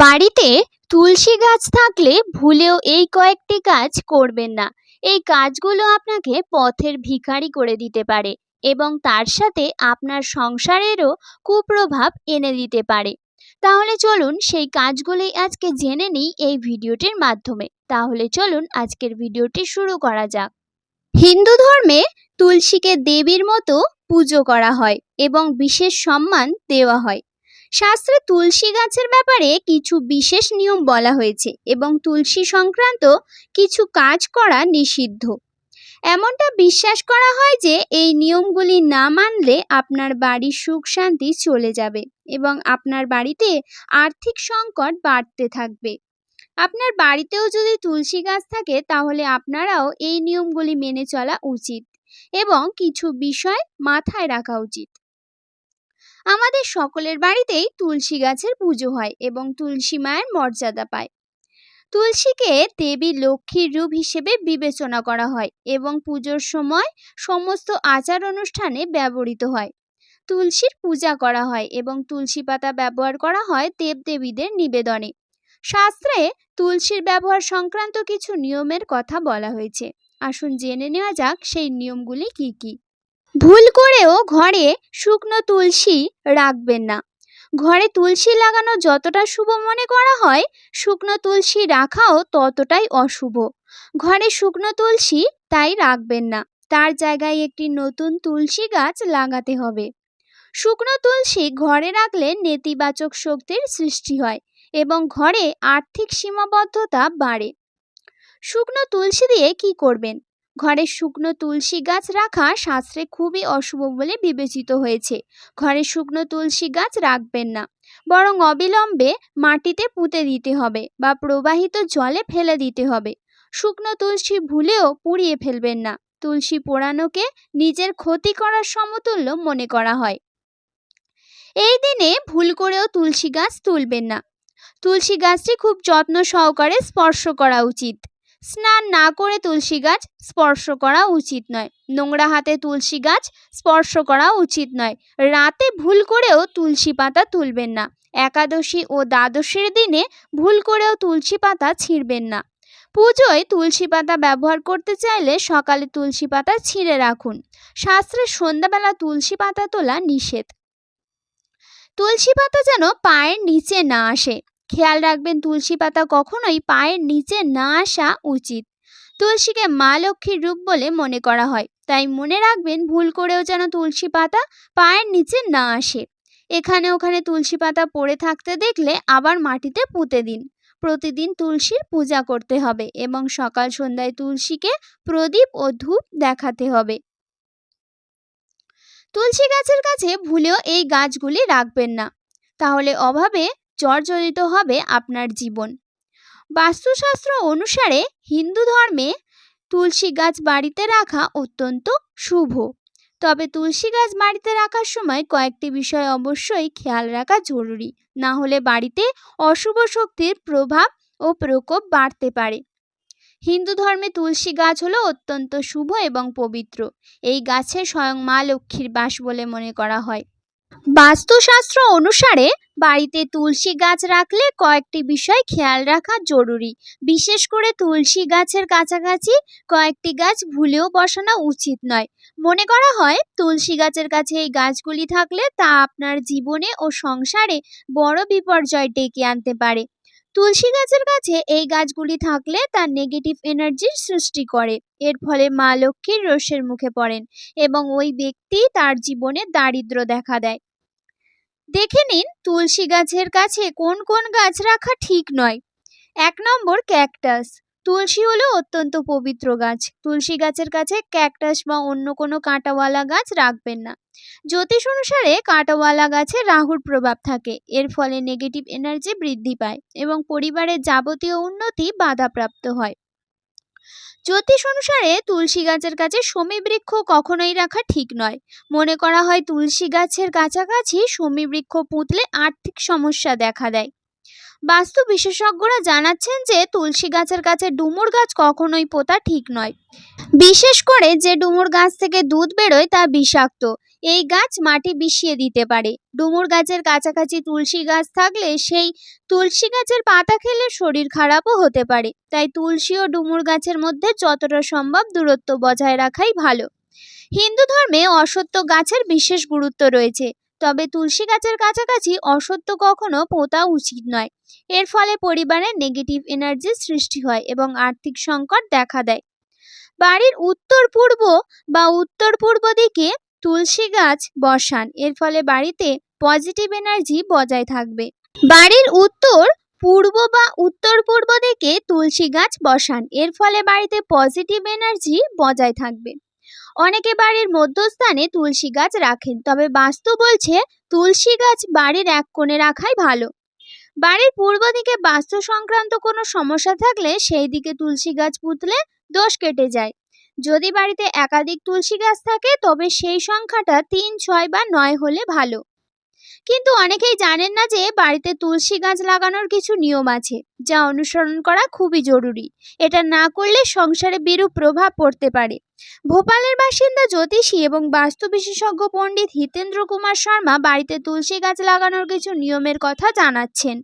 বাড়িতে তুলসী গাছ থাকলে ভুলেও এই কয়েকটি কাজ করবেন না। এই কাজগুলো আপনাকে পথের ভিখারি করে দিতে পারে এবং তার সাথে আপনার সংসারেরও কুপ্রভাব এনে দিতে পারে। তাহলে চলুন সেই কাজগুলি আজকে জেনে নিই এই ভিডিওটির মাধ্যমে। তাহলে চলুন আজকের ভিডিওটি শুরু করা যাক। হিন্দু ধর্মে তুলসীকে দেবীর মতো পুজো করা হয় এবং বিশেষ সম্মান দেওয়া হয়। শাস্ত্রে তুলসী গাছের ব্যাপারে কিছু বিশেষ নিয়ম বলা হয়েছে এবং তুলসী সংক্রান্ত কিছু কাজ করা নিষিদ্ধ। এমনটা বিশ্বাস করা হয় যে এই নিয়মগুলি না মানলে আপনার বাড়ির সুখ শান্তি চলে যাবে এবং আপনার বাড়িতে আর্থিক সংকট বাড়তে থাকবে। আপনার বাড়িতেও যদি তুলসী গাছ থাকে তাহলে আপনারাও এই নিয়মগুলি মেনে চলা উচিত এবং কিছু বিষয় মাথায় রাখা উচিত। আমাদের সকলের বাড়িতেই তুলসী গাছের পুজো হয় এবং তুলসী মায়ের মর্যাদা পায়। তুলসীকে দেবী লক্ষ্মীর রূপ হিসেবে বিবেচনা করা হয় এবং পুজোর সময় সমস্ত আচার অনুষ্ঠানে ব্যবহৃত হয়। তুলসীর পূজা করা হয় এবং তুলসী পাতা ব্যবহার করা হয় দেবদেবীদের নিবেদনে। শাস্ত্রে তুলসীর ব্যবহার সংক্রান্ত কিছু নিয়মের কথা বলা হয়েছে। আসুন জেনে নেওয়া যাক সেই নিয়মগুলি কি কি। ভুল করেও ঘরে শুকনো তুলসী রাখবেন না। ঘরে তুলসী লাগানো যতটা শুভ মনে করা হয়, শুকনো তুলসী রাখাও ততটাই অশুভ। ঘরে শুকনো তুলসী তাই রাখবেন না, তার জায়গায় একটি নতুন তুলসী গাছ লাগাতে হবে। শুকনো তুলসী ঘরে রাখলে নেতিবাচক শক্তির সৃষ্টি হয় এবং ঘরে আর্থিক সীমাবদ্ধতা বাড়ে। শুকনো তুলসী দিয়ে কি করবেন? ঘরে শুকনো তুলসী গাছ রাখা শাস্ত্রে খুবই অশুভ বলে বিবেচিত হয়েছে। ঘরে শুকনো তুলসী গাছ রাখবেন না, বরং অবিলম্বে মাটিতে পুঁতে দিতে হবে বা প্রবাহিত জলে ফেলে দিতে হবে। শুকনো তুলসী ভুলেও পুড়িয়ে ফেলবেন না, তুলসী পোড়ানোকে নিজের ক্ষতি করার সমতুল্য মনে করা হয়। এই দিনে ভুল করেও তুলসী গাছ তুলবেন না। তুলসী গাছটি খুব যত্ন সহকারে স্পর্শ করা উচিত। স্নান না করে তুলসী গাছ স্পর্শ করা উচিত নয়। নোংরা হাতে তুলসী গাছ স্পর্শ করা উচিত নয়। রাতে ভুল করেও তুলসী পাতা তুলবেন না। একাদশী ও দ্বাদশীর দিনে ভুল করেও তুলসী পাতা ছিঁড়বেন না। পুজোয় তুলসী পাতা ব্যবহার করতে চাইলে সকালে তুলসী পাতা ছিঁড়ে রাখুন। শাস্ত্রে সন্ধ্যাবেলা তুলসী পাতা তোলা নিষেধ। তুলসী পাতা যেন পায়ের নিচে না আসে। খেয়াল রাখবেন তুলসী পাতা কখনোই পায়ের নিচে না আসা উচিত। তুলসীকে মা লক্ষ্মীর রূপ বলে মনে করা হয়। তাই মনে রাখবেন ভুল করেও যেন তুলসী পাতা পায়ের নিচে না আসে। এখানে ওখানে তুলসী পাতা পড়ে থাকতে দেখলে আবার মাটিতে পুঁতে দিন। প্রতিদিন তুলসীর পূজা করতে হবে এবং সকাল সন্ধ্যায় তুলসীকে প্রদীপ ও ধূপ দেখাতে হবে। তুলসী গাছের কাছে ভুলেও এই গাছগুলি রাখবেন না। তাহলে অভাবে জর্জরিত হবে আপনার জীবন। বাস্তুশাস্ত্র অনুসারে হিন্দু ধর্মে তুলসী গাছ বাড়িতে রাখা অত্যন্ত শুভ। তবে তুলসী গাছ বাড়িতে রাখার সময় কয়েকটি বিষয় অবশ্যই খেয়াল রাখা জরুরি। না হলে বাড়িতে অশুভ শক্তির প্রভাব ও প্রকোপ বাড়তে পারে। হিন্দু ধর্মে তুলসী গাছ হলো অত্যন্ত শুভ এবং পবিত্র। এই গাছে স্বয়ং মা লক্ষ্মীর বাস বলে মনে করা হয়। বাস্তুশাস্ত্র অনুসারে বাড়িতে তুলসী গাছ রাখলে কয়েকটি বিষয় খেয়াল রাখা জরুরি। বিশেষ করে তুলসী গাছের কাছাকাছি কয়েকটি গাছ ভুলেও বসানো উচিত নয়। মনে করা হয়, তুলসী গাছের কাছে এই গাছগুলি থাকলে তা আপনার জীবনে ও সংসারে বড় বিপর্যয় ডেকে আনতে পারে। তুলসী গাছের কাছে এই গাছগুলি থাকলে তার নেগেটিভ এনার্জির সৃষ্টি করে। এর ফলে মা লক্ষ্মীর রোষের মুখে পড়েন এবং ওই ব্যক্তি তার জীবনে দারিদ্র দেখা দেয়। দেখে নিন তুলসী গাছের কাছে কোন কোন গাছ রাখা ঠিক নয়। এক নম্বর ক্যাকটাস তুলসী হলো অত্যন্ত পবিত্র গাছ। তুলসী গাছের কাছে ক্যাকটাস বা অন্য কোনো কাঁটাওয়ালা গাছ রাখবেন না। জ্যোতিষ অনুসারে কাঁটাওয়ালা গাছে রাহুর প্রভাব থাকে। এর ফলে নেগেটিভ এনার্জি বৃদ্ধি পায় এবং পরিবারের যাবতীয় উন্নতি বাধাপ্রাপ্ত হয়। জ্যোতিষ অনুসারে তুলসী গাছের কাছে শমী বৃক্ষ কখনোই রাখা ঠিক নয়। মনে করা হয় তুলসী গাছের কাছাকাছি শমী বৃক্ষ পুঁতলে আর্থিক সমস্যা দেখা দেয়। বাস্তু বিশেষজ্ঞরা জানাচ্ছেন যে তুলসী গাছের কাছে ডুমুর গাছ কখনোই পোতা ঠিক নয়। বিশেষ করে যে ডুমুর গাছ থেকে দুধ বেরোয় তা বিষাক্ত। এই গাছ মাটি বিষিয়ে দিতে পারে। ডুমুর গাছের কাছাকাছি তুলসী গাছ থাকলে সেই তুলসী গাছের পাতা খেলে শরীর খারাপও হতে পারে। তাই তুলসী ও ডুমুর গাছের মধ্যে যতটা সম্ভব দূরত্ব বজায় রাখাই ভালো। হিন্দু ধর্মে অসত্য গাছের বিশেষ গুরুত্ব রয়েছে। তবে তুলসী গাছের কাছাকাছি অসত্য কখনো পোতা উচিত নয়। এর ফলে পরিবারে নেগেটিভ এনার্জির সৃষ্টি হয় এবং আর্থিক সংকট দেখা দেয়। বাড়ির উত্তর পূর্ব বা উত্তর পূর্ব দিকে তুলসী গাছ বসান, এর ফলে বাড়িতে পজিটিভ এনার্জি বজায় থাকবে। বাড়ির উত্তর পূর্ব বা উত্তর পূর্ব দিকে তুলসী গাছ বসান, এর ফলে বাড়িতে পজিটিভ এনার্জি বজায় থাকবে। অনেকে বাড়ির মধ্যস্থানে তুলসী গাছ রাখেন, তবে বাস্তু বলছে তুলসী গাছ বাড়ির এক কোণে রাখাই ভালো। বাড়ির পূর্ব দিকে বাস্তু সংক্রান্ত কোনো সমস্যা থাকলে সেই দিকে তুলসী গাছ পুঁতলে দোষ কেটে যায়। যদি বাড়িতে একাধিক তুলসী গাছ থাকে, তবে সেই সংখ্যাটা তিন, ছয় বা নয় হলে ভালো। কিন্তু অনেকেই জানেন না যে বাড়িতে তুলসী গাছ লাগানোর কিছু নিয়ম আছে, যা অনুসরণ করা খুবই জরুরি। এটা না করলে সংসারে বিরূপ প্রভাব পড়তে পারে। ভোপালের বাসিন্দা জ্যোতিষী এবং বাস্তু বিশেষজ্ঞ পণ্ডিত হিতেন্দ্র কুমার শর্মা বাড়িতে তুলসী গাছ লাগানোর কিছু নিয়মের কথা জানাচ্ছেন।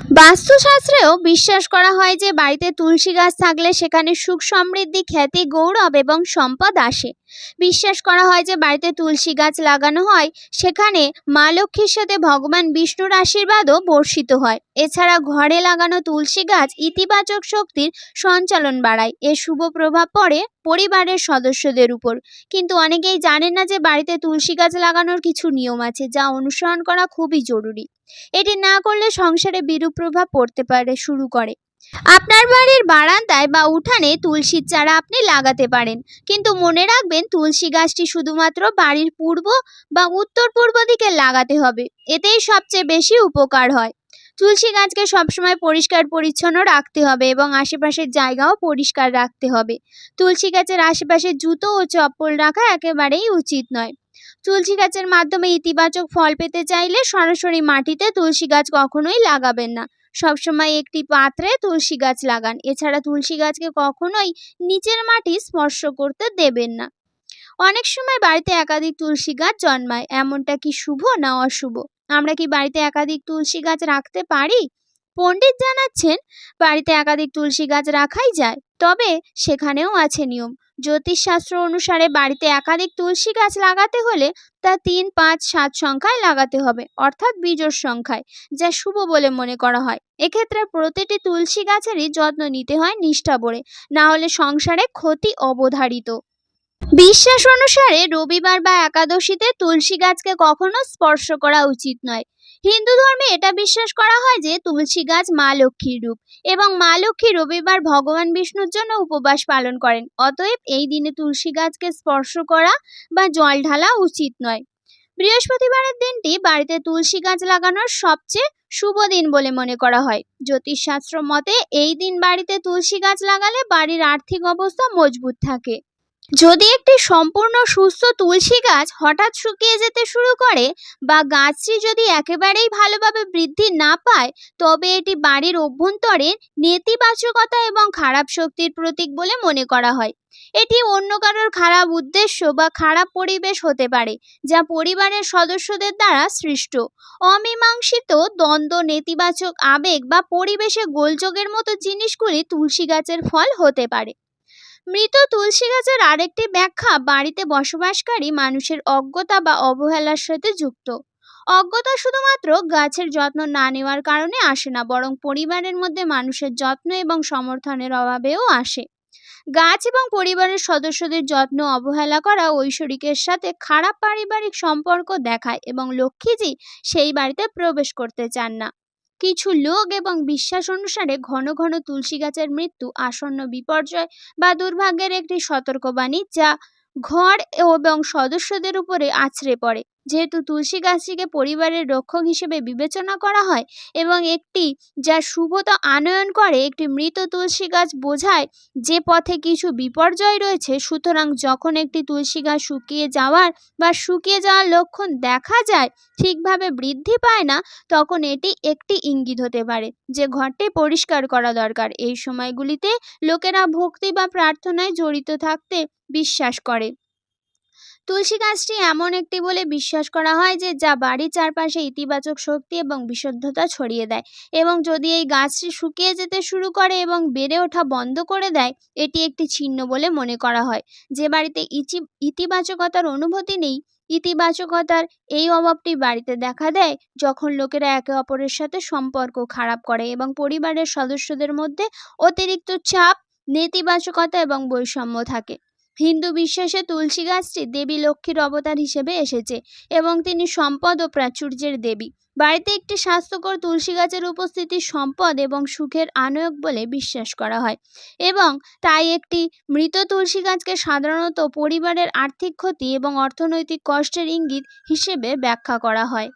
বাস্তুশাস্ত্রেও বিশ্বাস করা হয় যে বাড়িতে তুলসী গাছ থাকলে সেখানে সুখ সমৃদ্ধি, খ্যাতি, গৌরব এবং সম্পদ আসে। বিশ্বাস করা হয় যে বাড়িতে তুলসী গাছ লাগানো হয়, সেখানে মা লক্ষ্মীর সাথে ভগবান বিষ্ণুর আশীর্বাদও বর্ষিত হয়। এছাড়া ঘরে লাগানো তুলসী গাছ ইতিবাচক শক্তির সঞ্চালন বাড়ায়। এর শুভ প্রভাব পড়ে পরিবারের সদস্যদের উপর। কিন্তু অনেকেই জানেন না যে বাড়িতে তুলসী গাছ লাগানোর কিছু নিয়ম আছে, যা অনুসরণ করা খুবই জরুরি। এটি না করলে সংসারে বিরূপ প্রভাব পড়তে পারে, শুরু করে। আপনার বাড়ির বারান্দায় বা উঠানে তুলসীর চারা আপনি লাগাতে পারেন। কিন্তু মনে রাখবেন, তুলসী গাছটি শুধুমাত্র বাড়ির পূর্ব বা উত্তর পূর্ব দিকে লাগাতে হবে। এতেই সবচেয়ে বেশি উপকার হয়। তুলসী গাছকে সবসময় পরিষ্কার, পরিচ্ছন্ন রাখতে হবে এবং আশেপাশের জায়গাও পরিষ্কার রাখতে হবে। তুলসী গাছের আশেপাশে জুতো ও চপ্পল রাখা একেবারেই উচিত নয়। তুলসী গাছের মাধ্যমে ইতিবাচক ফল পেতে চাইলে সরাসরি মাটিতে তুলসী গাছ কখনোই লাগাবেন না। সবসময় একটি পাত্রে তুলসী গাছ লাগান। এছাড়া তুলসী গাছকে কখনোই নিচের মাটি স্পর্শ করতে দেবেন না। অনেক সময় বাড়িতে একাধিক তুলসী গাছ জন্মায়। এমনটা কি শুভ না অশুভ? আমরা কি বাড়িতে একাধিক তুলসী গাছ রাখতে পারি? পণ্ডিত জানাচ্ছেন, বাড়িতে একাধিক তুলসী গাছ রাখাই যায়, তবে সেখানেও আছে নিয়ম। জ্যোতিষশাস্ত্র অনুসারে বাড়িতে একাধিক তুলসী গাছ লাগাতে হলে তা তিন, পাঁচ, সাত সংখ্যায় লাগাতে হবে, অর্থাৎ বিজোড় সংখ্যায়, যা শুভ বলে মনে করা হয়। এক্ষেত্রে প্রতিটি তুলসী গাছেরই যত্ন নিতে হয় নিষ্ঠা ভরে না হলে সংসারে ক্ষতি অবধারিত। বিশ্বাস অনুসারে রবিবার বা একাদশীতে তুলসী গাছকে কখনো স্পর্শ করা উচিত নয়। হিন্দু ধর্মে এটা বিশ্বাস করা হয় যে তুলসী গাছ মা লক্ষ্মীর রূপ এবং মা লক্ষ্মী রবিবার ভগবান বিষ্ণুর জন্য উপবাস পালন করেন। অতএব এই দিনে তুলসী গাছকে স্পর্শ করা বা জল ঢালা উচিত নয়। বৃহস্পতিবারের দিনটি বাড়িতে তুলসী গাছ লাগানোর সবচেয়ে শুভ দিন বলে মনে করা হয়। জ্যোতিষশাস্ত্র মতে এই দিন বাড়িতে তুলসী গাছ লাগালে বাড়ির আর্থিক অবস্থা মজবুত থাকে। যদি একটি সম্পূর্ণ সুস্থ তুলসী গাছ হঠাৎ শুকিয়ে যেতে শুরু করে বা গাছটি যদি একেবারেই ভালোভাবে বৃদ্ধি না পায়, তবে এটি বাড়ির অভ্যন্তরে নেতিবাচকতা এবং খারাপ শক্তির প্রতীক বলে মনে করা হয়। এটি অন্য কারোর খারাপ উদ্দেশ্য বা খারাপ পরিবেশ হতে পারে, যা পরিবারের সদস্যদের দ্বারা সৃষ্ট। অমীমাংসিত দ্বন্দ্ব, নেতিবাচক আবেগ বা পরিবেশে গোলযোগের মতো জিনিসগুলি তুলসী গাছের ফল হতে পারে। মৃত তুলসী গাছের আরেকটি ব্যাখ্যা বাড়িতে বসবাসকারী মানুষের অজ্ঞতা বা অবহেলার সাথে যুক্ত। অজ্ঞতা শুধুমাত্র গাছের যত্ন না নেওয়ার কারণে আসে না, বরং পরিবারের মধ্যে মানুষের যত্ন এবং সমর্থনের অভাবেও আসে। গাছ এবং পরিবারের সদস্যদের যত্ন, অবহেলা করা ঐশ্বরিকের সাথে খারাপ পারিবারিক সম্পর্ক দেখায় এবং লক্ষ্মীজি সেই বাড়িতে প্রবেশ করতে চান না। কিছু লোক এবং বিশ্বাস অনুসারে ঘন ঘন তুলসী গাছের মৃত্যু, আসন্ন বিপর্যয় বা দুর্ভাগ্যের একটি সতর্কবাণী যা ঘর এবং সদস্যদের উপরে আছড়ে পড়ে। যেহেতু তুলসী গাছটিকে পরিবারের রক্ষক হিসেবে বিবেচনা করা হয় এবং একটি যা শুভতা আনয়ন করে, একটি মৃত তুলসী গাছ বোঝায় যে পথে কিছু বিপর্যয় রয়েছে, সুতরাং যখন একটি তুলসী গাছ শুকিয়ে যাওয়ার বা শুকিয়ে যাওয়ার লক্ষণ দেখা যায়, ঠিকভাবে বৃদ্ধি পায় না, তখন এটি একটি ইঙ্গিত হতে পারে যে ঘরটি পরিষ্কার করা দরকার। এই সময়গুলিতে লোকেরা ভক্তি বা প্রার্থনায় জড়িত থাকতে বিশ্বাস করে। তুলসী গাছটি এমন একটি বলে বিশ্বাস করা হয় যে যা বাড়ির চারপাশে ইতিবাচক শক্তি এবং বিশুদ্ধতা ছড়িয়ে দেয় এবং যদি এই গাছটি শুকিয়ে যেতে শুরু করে এবং বেড়ে ওঠা বন্ধ করে দেয়, এটি একটি চিহ্ন বলে মনে করা হয়। যে বাড়িতে ইচি ইতিবাচকতার অনুভূতি নেই, ইতিবাচকতার এই অভাবটি বাড়িতে দেখা দেয় যখন লোকেরা একে অপরের সাথে সম্পর্ক খারাপ করে এবং পরিবারের সদস্যদের মধ্যে অতিরিক্ত চাপ, নেতিবাচকতা এবং বৈষম্য থাকে। হিন্দু বিশ্বাসে তুলসী গাছটি দেবী লক্ষ্মীর অবতার হিসেবে এসেছে এবং তিনি সম্পদ ও প্রাচুর্যের দেবী। বাড়িতে একটি স্বাস্থ্যকর তুলসী গাছের উপস্থিতি সম্পদ এবং সুখের আনয়ক বলে বিশ্বাস করা হয় এবং তাই একটি মৃত তুলসী গাছকে সাধারণত পরিবারের আর্থিক ক্ষতি এবং অর্থনৈতিক কষ্টের ইঙ্গিত হিসেবে ব্যাখ্যা করা হয়।